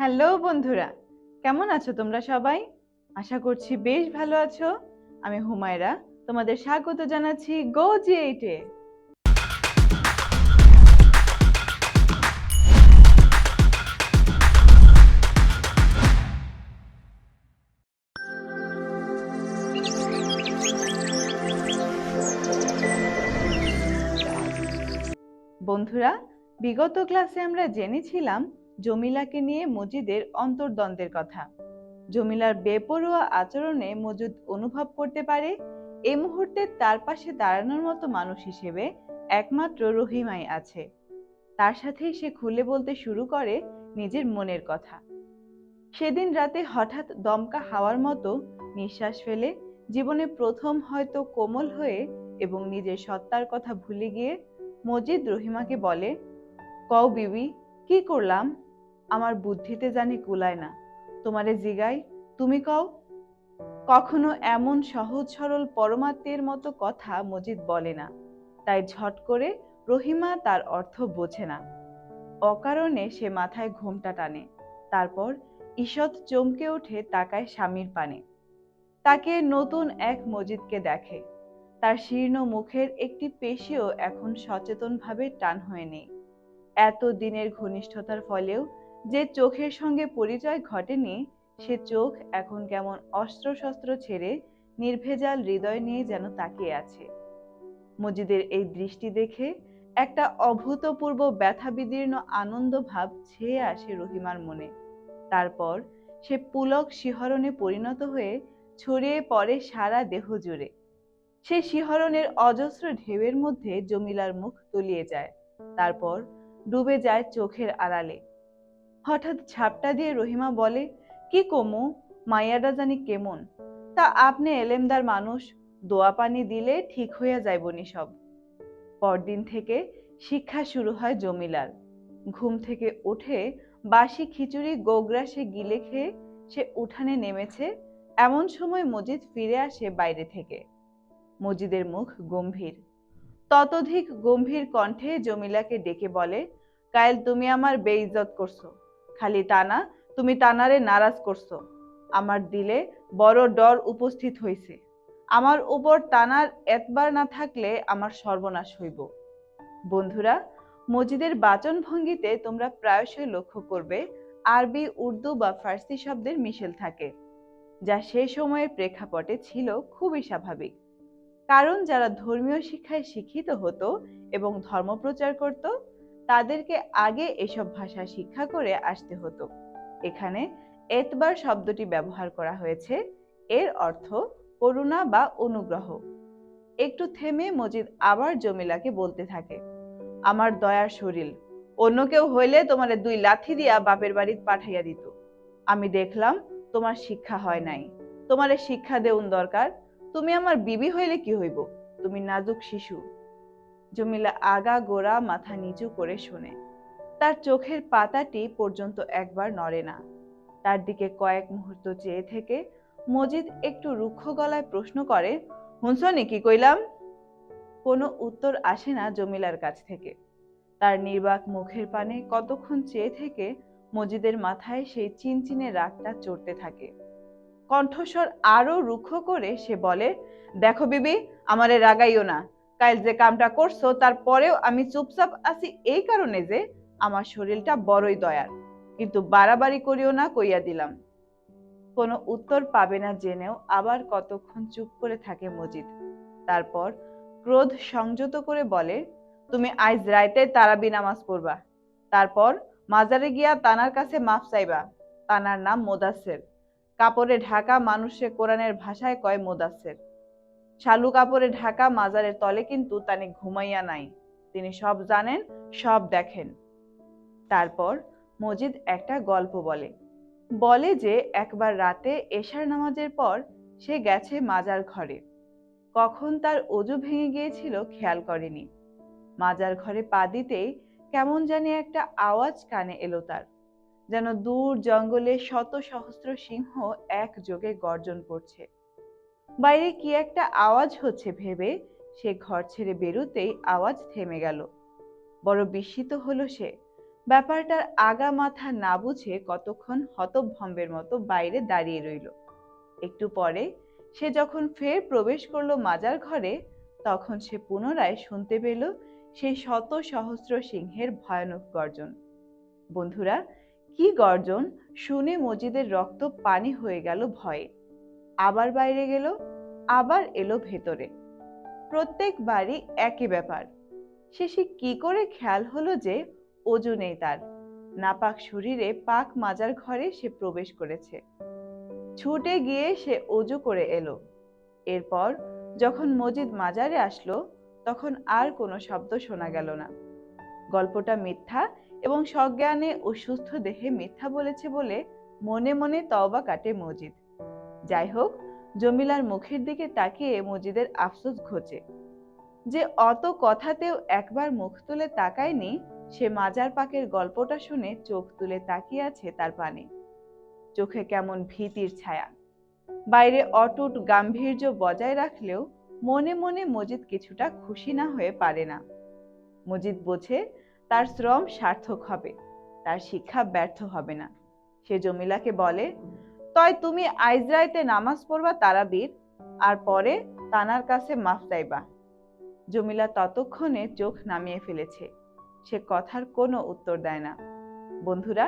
Hello বন্ধুরা, কেমন আছো তোমরা সবাই? আশা করছি বেশ ভালো আছো। আমি হুমায়রা, তোমাদের স্বাগত জানাচ্ছি গো জি এইটে বন্ধুরা, বিগত ক্লাসে আমরা জেনেছিলাম জমিলাকে নিয়ে মজিদের অন্তর্দ্বন্দ্বের কথা। জমিলার বেপরোয়া আচরণে মজুদ অনুভব করতে পারে এই মুহূর্তে তার পাশে দাঁড়ানোর মতো মানুষ হিসেবে একমাত্র রহিমাই আছে। তার সাথেই সে খুলে বলতে শুরু করে নিজের মনের কথা। সেদিন রাতে হঠাৎ দমকা হাওয়ার মতো নিঃশ্বাস ফেলে জীবনে প্রথম হয়তো কোমল হয়ে এবং নিজের সত্তার কথা ভুলে গিয়ে মজিদ রহিমাকে বলে, কও বিবি, কি করলাম? আমার বুদ্ধিতে জানি কুলায় না। তোমারে জিগাই, তুমি কও, কখনো এমন সহজ সরল পরমাত্মের মতো কথা মজিদ বলে না। তাই ঝট করে রহিমা তার অর্থ বোঝে না। অকারণে সে মাথায় ঘোমটা টানে, তারপর ঈষৎ চমকে ওঠে তাকায় স্বামীর পানে। তাকে নতুন এক মজিদকে দেখে। তার শীর্ণ মুখের একটি পেশিও এখন সচেতনভাবে টান হয়ে নেই। এত দিনের ঘনিষ্ঠতার ফলেও যে চোখের সঙ্গে পরিচয় ঘটেনি সে চোখ এখন কেমন অস্ত্রশস্ত্র ছেড়ে নির্ভেজাল হৃদয় নিয়ে যেন তাকিয়ে আছে। মজিদের এই দৃষ্টি দেখে একটা অভূতপূর্ব ব্যথা বিদীর্ণ আনন্দ ভাব ছেয়ে আসে রহিমার মনে। তারপর সে পুলক শিহরণে পরিণত হয়ে ছড়িয়ে পড়ে সারা দেহ জুড়ে। সে শিহরণের অজস্র ঢেউয়ের মধ্যে জমিলার মুখ তলিয়ে যায়। তারপর ডুবে যায় চোখের আড়ালে। হঠাৎ ঝাপটা দিয়ে রহিমা বলে, কি কমু মাইয়াডা জানি কেমন। তা আপনি এলেমদার মানুষ, দোয়া পানি দিলে ঠিক হইয়া যাইবনি সব। পরদিন থেকে শিক্ষা শুরু হয় জমিলার। ঘুম থেকে উঠে বাসি খিচুড়ি গোগ্রাসে গিলে খেয়ে সে উঠানে নেমেছে, এমন সময় মজিদ ফিরে আসে বাইরে থেকে। মজিদের মুখ গম্ভীর। ততোধিক গম্ভীর কণ্ঠে জমিলাকে ডেকে বলে, কায়েল, তুমি আমার বেইজ্জত করছ। খালি টানা, তুমি টানারে নারাজ করছ। আমার দিলে বড় ডর উপস্থিত হইছে। আমার উপর টানার একবার না থাকলে আমার সর্বনাশ হইব। বন্ধুরা মজিদের বাচন ভঙ্গিতে তোমরা প্রায়শই লক্ষ্য করবে, আরবি, উর্দু বা ফার্সি শব্দের মিশেল থাকে, যা সে সময়ের প্রেক্ষাপটে ছিল খুবই স্বাভাবিক। কারণ যারা ধর্মীয় শিক্ষায় শিক্ষিত হতো এবং ধর্মপ্রচার করত তাদেরকে আগে এসব ভাষা শিক্ষা করে আসতে হতো। এখানে এতবার শব্দটি ব্যবহার করা হয়েছে। এর অর্থ করুণা বা অনুগ্রহ। একটু থেমে মজিদ আবার জমিলাকে বলতে থাকে, আমার দয়ার শরীর, অন্য কেউ হইলে তোমার দুই লাথি দিয়া বাপের বাড়ি পাঠাইয়া দিত। আমি দেখলাম তোমার শিক্ষা হয় নাই। তোমারে শিক্ষা দেউন দরকার। তুমি আমার বিবি হইলে কি হইব? তুমি নাজুক শিশু। জমিলা আগা গোড়া মাথা নিচু করে শোনে। তার চোখের পাতাটি পর্যন্ত একবার নড়ে না। তার দিকে কয়েক মুহূর্ত চেয়ে থেকে মজিদ একটু রুক্ষ গলায় প্রশ্ন করে, হুনসনি, কি কইলাম? কোনো উত্তর আসে না জমিলার কাছ থেকে। তার নির্বাক মুখের পানে কতক্ষণ চেয়ে থেকে মজিদের মাথায় সেই চিনচিনে রাগটা চড়তে থাকে। কণ্ঠস্বর আরও রুক্ষ করে সে বলে, দেখো বিবি, আমারে রাগাইও না। কাল যে কামটা করছ, তারপরেও আমি চুপচাপ আছি এই কারণে যে আমার শরীরটা বড়ই দয়ার। কিন্তু বাড়াবাড়ি করিও না, কইয়া দিলাম। কোনো উত্তর পাবে না জেনেও আবার কতক্ষণ চুপ করে থাকে মজিদ। তারপর ক্রোধ সংযত করে বলে, তুমি আইজ রাইতে তারাবি নামাজ পড়বা। তারপর মাজারে গিয়া তানার কাছে মাফ চাইবা। তানার নাম মোদাসের। কাপড়ে ঢাকা মানুষে কোরআনের ভাষায় কয় মোদাসের। শালু কাপড়ে ঢাকা মাজারের তলে কিন্তু তানি ঘুমাইয়া নাই। তিনি সব জানেন, সব দেখেন। তারপর মজিদ একটা গল্প বলে। বলে যে, একবার রাতে এশার নামাজের পর সে গেছে মাজার ঘরে। কখন তার অজু ভেঙে গিয়েছিল খেয়াল করেনি। মাজার ঘরে পা দিতেই কেমন জানি একটা আওয়াজ কানে এলো তার। যেন দূর জঙ্গলে শত সহস্র সিংহ একযোগে গর্জন করছে। বাইরে কি একটা আওয়াজ হচ্ছে ভেবে সে ঘর ছেড়ে বেরুতেই আওয়াজ থেমে গেল। বড় বিস্মিত হলো সে। ব্যাপারটার আগা মাথা না বুঝে কতক্ষণ হতভম্বের মতো বাইরে দাঁড়িয়ে রইল। একটু পরে সে যখন ফের প্রবেশ করল মাজার ঘরে, তখন সে পুনরায় শুনতে পেল সেই শত সহস্র সিংহের ভয়ানক গর্জন। বন্ধুরা, কি গর্জন? শুনে মজিদের রক্ত পানি হয়ে গেল ভয়ে। আবার বাইরে গেল, আবার এলো ভেতরে। প্রত্যেকবারই একই ব্যাপার। শেষে কি করে খেয়াল হলো যে অজু নেই তার। নাপাক শরীরে পাক মাজার ঘরে সে প্রবেশ করেছে। ছুটে গিয়ে সে অজু করে এলো। এরপর যখন মজিদ মাজারে আসলো, তখন আর কোনো শব্দ শোনা গেল না। গল্পটা মিথ্যা এবং সজ্ঞানে ও সুস্থ দেহে মিথ্যা বলেছে বলে মনে মনে তওবা কাটে মজিদ। যাই হোক জমিলার মুখের দিকে তাকিয়ে মজিদের আফসোস ঘোচে। যে অত কথাতেও একবার মুখ তুলে তাকায়নি, সে মাজার পাকের গল্পটা শুনে চোখ তুলে তাকিয়ে আছে তার পানে। চোখে কেমন ভীতির ছায়া। বাইরে অটুট গাম্ভীর্য বজায় রাখলেও মনে মনে মজিদ কিছুটা খুশি না হয়ে পারে না। মজিদ বোঝে তার শ্রম সার্থক হবে, তার শিক্ষা ব্যর্থ হবে না। সে জমিলাকে বলে তয় তুমি আইজরাইতে নামাজ পড়বা তারাবির, আর পরে তানার কাছে মাফ চাইবা। জমিলা ততক্ষণে চোখ নামিয়ে ফেলেছে। সে কথার কোনো উত্তর দেয় না। বন্ধুরা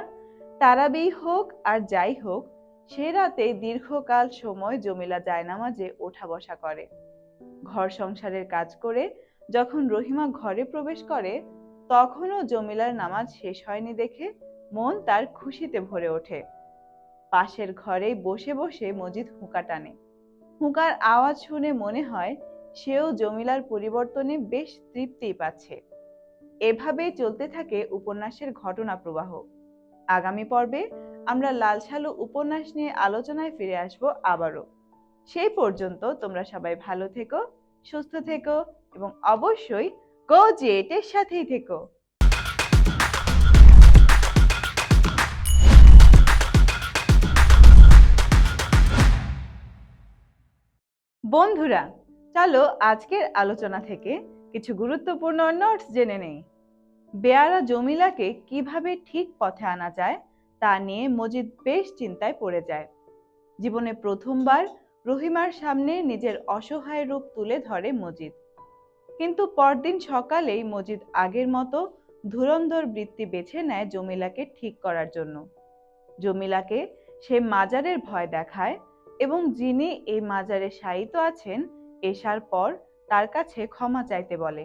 তারাবি হোক আর যাই হোক, সে রাতে দীর্ঘকাল সময় জমিলা জায়নামাজে ওঠা বসা করে। ঘর সংসারের কাজ করে যখন রহিমা ঘরে প্রবেশ করে, তখনও জমিলার নামাজ শেষ হয়নি দেখে মন তার খুশিতে ভরে ওঠে। পাশের ঘরেই বসে বসে মজিদ হুঁকা টানে। হুঁকার আওয়াজ শুনে মনে হয় সেও জমিলার পরিবর্তনে বেশ তৃপ্তি পাচ্ছে। এভাবেই চলতে থাকে উপন্যাসের ঘটনা প্রবাহ। আগামী পর্বে আমরা লাল সালু উপন্যাস নিয়ে আলোচনায় ফিরে আসব আবারও। সেই পর্যন্ত তোমরা সবাই ভালো থেকো, সুস্থ থেকো এবং অবশ্যই গো জেটের সাথেই থেকো। বন্ধুরা, চলো আজকের আলোচনা থেকে কিছু গুরুত্বপূর্ণ নোটস জেনে নেই। বেয়ারা জমিলাকে কীভাবে ঠিক পথে আনা যায়, তা নিয়ে মজিদ বেশ চিন্তায় পড়ে যায়। জীবনে প্রথমবার রহিমার সামনে নিজের অসহায় রূপ তুলে ধরে মজিদ। কিন্তু পরদিন সকালেই মজিদ আগের মতো ধুরন্ধর বৃত্তি বেছে নেয় জমিলাকে ঠিক করার জন্য। জমিলাকে সে মাজারের ভয় দেখায় এবং যিনি এই মাজারে শায়িত আছেন এসার পর তার কাছে ক্ষমা চাইতে বলে।